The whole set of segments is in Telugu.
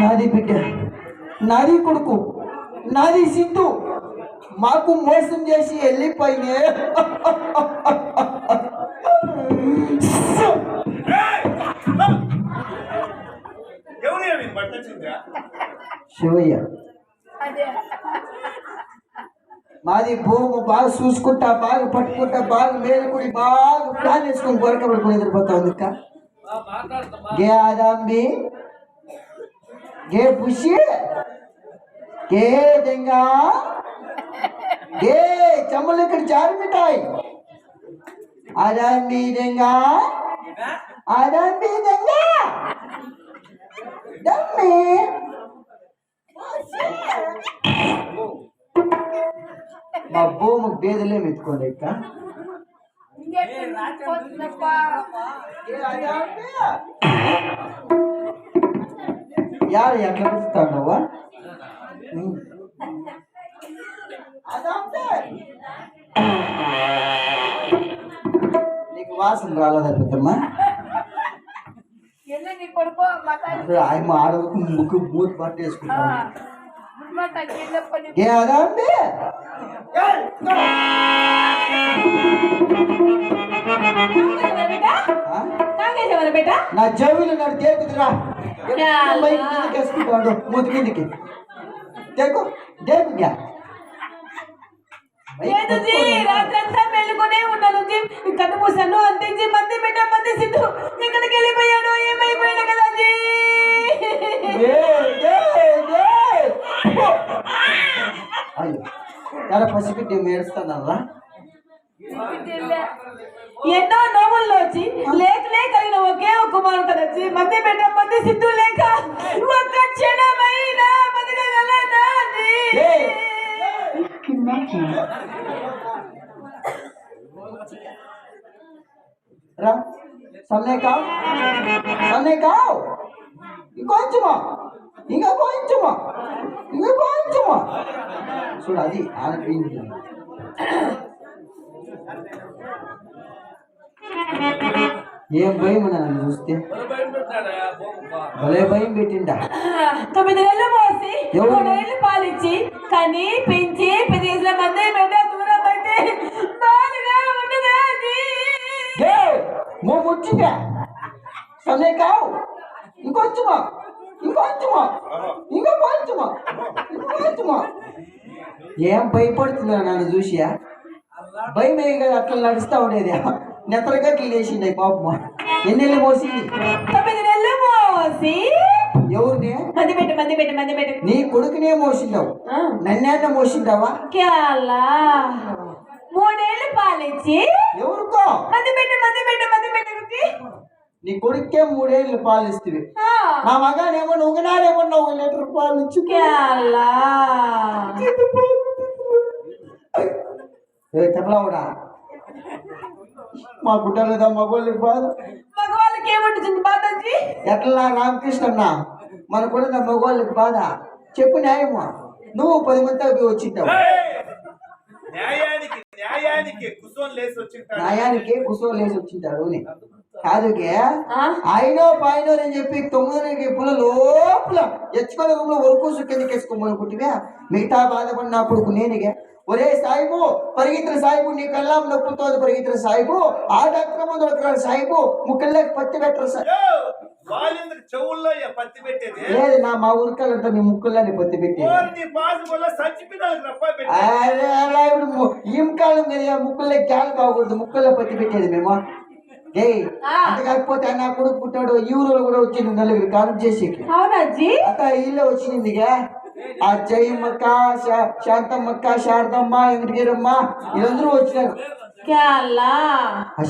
నాది బిడ్డ. నాది కొడుకు. నాది సిద్ధు మాకు మోసం చేసి వెళ్ళిపోయినే. శివయ్య. మాది భూమి బాగా చూసుకుంటా బాగా పట్టుకుంటా బాగా మేలుకుని బాగా ప్లాన్ వేసుకొని గొరక పడుకుని ఎదిరిపోతా ఉంది గే ఆదాంబి గే పుషి గే దెంగా గే చమ్మలు ఇక్కడ జారి మిఠాయి ఆదాంబి దెంగా ఆదాంబి దెంగా దమ్మి. బేదలే మెత్తుకోండి ఇక్క యారు ఎట్లా నీకు వాసన రాలేదా పెద్దమ్మా? ఆయన ఆడవకు ముక్కు మూతి పట్టేసుకుంటాను ఏ అదా నా చెవిలో నన్ను తేకుతురా. బైక్ కిందకి వేసుకుంటాడు? మూతి కిందకి తేకు తేకు ఏదుజీ రాత్రంతా మెలుకునే ఉన్నాను జీ. కన్ను మూసాను అంతే మంది బిడ్డ మంది సిద్ధు. ఎక్కడికి వెళ్ళిపోయాడు ఏమైపోయాడు కదా జీ. ఎలా పసిపెట్టి ఏడుస్తానరా ఎన్నో నోముల్లో వచ్చి లేక లేక కలిగిన ఒకే ఒక కుమారుడు వచ్చి మంది బిడ్డ మంది సిద్ధు లేక ఒక్క క్షణమైనా బతకగలనా సమ్నే కావు. సమ్నే కావు. ఇంకొంచెమా ఇంకా కొంచెమా ఇంకా కొంచెమా చూడు అది ఆడపిండి ఏం భయం నన్ను చూస్తే? భలే భయం పెట్టిండా? తొమ్మిది నెలలు మోసి ఎవరు? మూడేళ్ళు పాలిచ్చి కని పెంచి పదిహేను మంది బిడ్డ దూరం అయితే ముచ్చిగా సమ్నే కావు. ఇంకొంచెమా ఇంకొంచెమా. ఇంకా కొంచెమా ఇంకొంచెమా. ఏం భయపడుతుందా నన్ను చూసియా భయమే కదా అట్లా నడుస్తా ఉండేది. నెత్తరగా లేచింది పాపమ్మ ఎన్నెళ్ళు మోసింది తొమ్మిది నెలలు మోసి. ఎవరిని? మంది పెట్టు మంది పెట్టు మంది పెట్టు. నీ కొడుకునే మోసిందావు నన్నేట మోసిందావా క్యాలా మూడేళ్ళు పాలిచ్చి. ఎవరికో? మంది పెట్టు మంది పెట్టు మంది పెట్టు నీ కొడుకే మూడేళ్ళు పాలు ఇస్తుంది నా మగానేమో నువ్వునాడేమో ఒక లీటర్ పాలు ఇచ్చి తప్పలావుడా మా గుడ్డలేదా మగోళ్ళకి బాధ మగవాళ్ళకి ఏముంటుంది ఎట్లా రామకృష్ణన్న? మన కూడా మగవాళ్ళకి బాధ చెప్పు న్యాయమా? నువ్వు పది మంది వచ్చింటావు. న్యాయానికి న్యాయానికి కుసోన్ లేసి వచ్చింటాడు న్యాయానికి కుసో లేసి వచ్చింటాడు కాదుకే? ఆయనో పాయనో అని చెప్పి తొమ్మిది పుల్ల లోపల ఎచ్చుకొని రూమ్లో వరకు కిందకి వేసుకోమనుకుంటువే మిగతా బాధపడినప్పుడు నేనుగా ఒరే సాయిబు పరిగెత్తిన సాయిబు నీ కళ్ళాం నొప్పుతోంది పరిగెత్తిన సాయిబు ఆ డాక్టర్ ముందు దొరకరాడు సాయిబు ముక్కల్లోకి పత్తి పెట్టరు పెట్టేది. లేదు నా మా ఊరికాలంతా మీ ముక్కుల్లోని పత్తి పెట్టి ఓరి నీ పాస్ వల్ల చచ్చిపోయినాడు రప్ప పెట్టి అరే అలా ఇప్పుడు ఈం కాలం కదా ముక్కుల్లో గ్యాలు కాకూడదు ముక్కుల్లో పత్తి పెట్టేది మేము? అంత కాకపోతే నా కొడుకు పుట్టాడు ఈ ఊరిలో కూడా వచ్చింది నలుగురు కాలం చేసేకి అవునాజీ అక్క ఇల్లే వచ్చిందిగా ఆ జయమ్మక్క శా- శాంతమ్మక్క శారదమ్మ వెంకటగిరమ్మ వీళ్ళందరూ వచ్చినారు.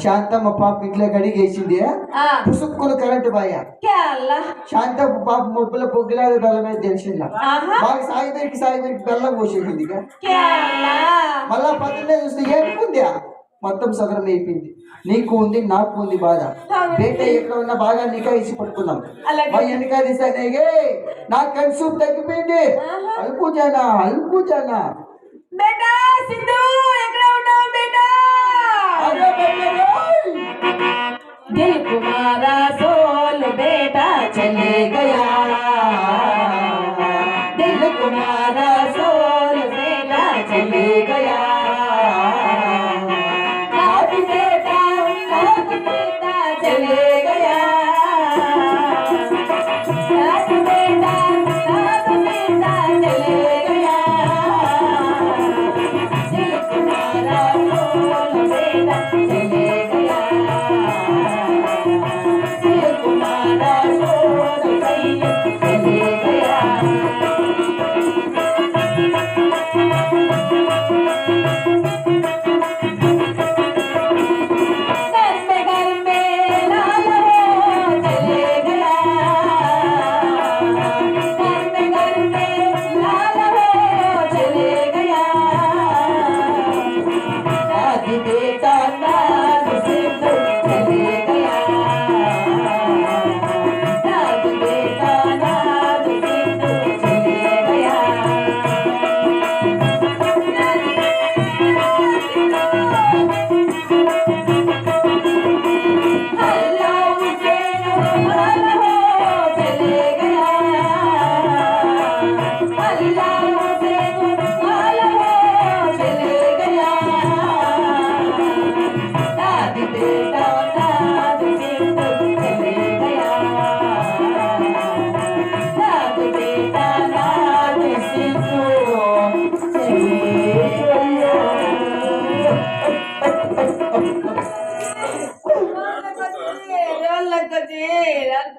శాంతమ్మ పాప ఇంట్లో కడిగేసింది. ఆ. పుసుక్కుని కరెంటు బాయ. శాంతమ్మ పాప మొబ్బుల పొగ్గులాగా బెల్లం మీద తెలిసిందా? బాగా సాయిబరికి సాయిబరికి బెల్లం పోసేసింది మళ్ళా పక్కనే చూస్తే ఏడుకుంది మొత్తం సదరం అయిపోయింది. నీకు ఉంది నాకు ఉంది బాధ అవును. బేట ఎక్కడ ఉన్నా బాగా నికా ఇచ్చి పట్టుకుందాం అలాగే. మా వెనక దిశానే నా కన్సూప్ తగ్గిపోయింది ఆహా. అల్పుజానా అల్పుజానా బేటా సింధు ఎక్కడ ఉన్నావు బేటా అరే బేట दिल तुम्हारा सोल बेटा चले गया दिल तुम्हारा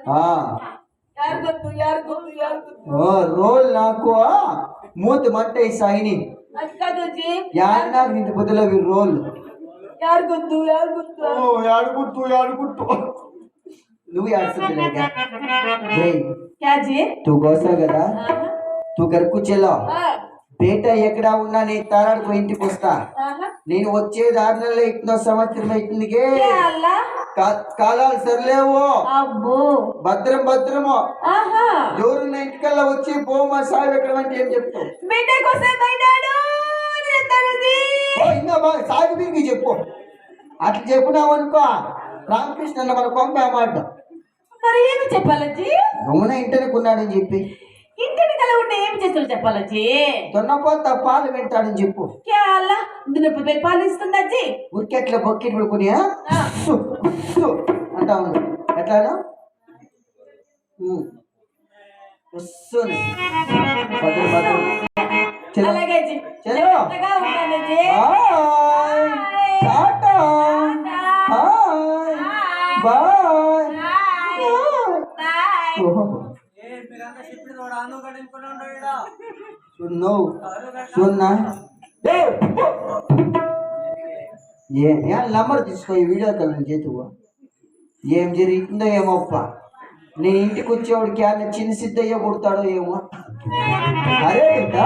ಹಾ ರೋಲ್ ನಾಲ್ಕು ಮೂತ್ ಮೊಟ್ಟೆ ಸೈನಿ ಯಾರನ್ನಾಗಿ ನಿಂತ ಬದಲಾಗಿ ರೋಲ್ ಯಾರು ಗೊತ್ತು ಯಾರು ಗೊತ್ತು ಯಾರು ಗೊತ್ತು ಯಾರು ಗೊತ್ತು నువ్వు యాడ్స్ తూ గోసా కదా తూ గర్కు చెల్లా పేట ఎక్కడ ఉన్నా నేను తారాడు ఇంటికి వస్తా. నేను వచ్చే దారిలో ఎన్నో సంవత్సరం అయింది కాలాలు సరిలేవో. భద్రం భద్రమో. దూరం ఇంటికల్లా వచ్చి పోమా సాయి ఎక్కడ అంటే ఏం చెప్తావు? సాగు మీకు చెప్పు. అట్లా చెప్పినావు అనుకో రామకృష్ణ మన కొంప మాట చెప్పాలి గమన ఇంటనే కొన్నాడని చెప్పి. ఉంటే ఏమి చేస్తావు చెప్పాలజ్జి దొన్నపోత పాలు వింటాడని చెప్పు. అల్లా దున్నపోతే పాలిస్తుంది అజ్జి? ఊరికే అట్లా బొక్కెట్ పడుకుని అంటా ఉంది. ఎట్లానా ఉమ్. వస్తుంది. అలాగే అజ్జి. జాగ్రత్తగా ఉంటాను అజ్జి. టాటా. బాయ్. బాయ్. ఓహో. ఏ సున్నా ఏ నంబర్ తీసుకో ఈ వీడియో కాల్ నుంచి చేతువు ఏం జరుగుతుందో ఏమో అప్ప నేను ఇంటికి వచ్చేవాడికి ఆయన చిన్న సిద్ధయ్య కొడతాడో ఏమో అరే బిడ్డ